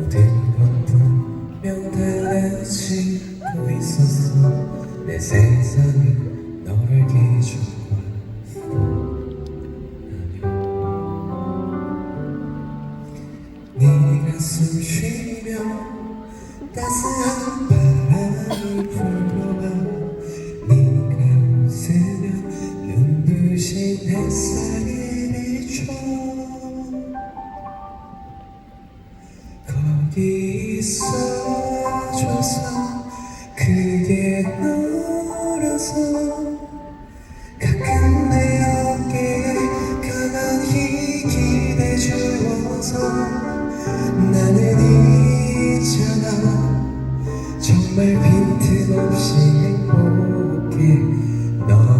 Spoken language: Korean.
모든 건 분명한 의식도 있었어. 내 세상에 너를 기준과 네가 숨 쉬며 따스한 바람이 불어와 네가 웃으며 눈부신 햇살이 거기 있어줘서 그게 너라서 가끔 내 어깨에 가만히 기대주어서 나는 있잖아. 정말 빈틈없이 행복해. 너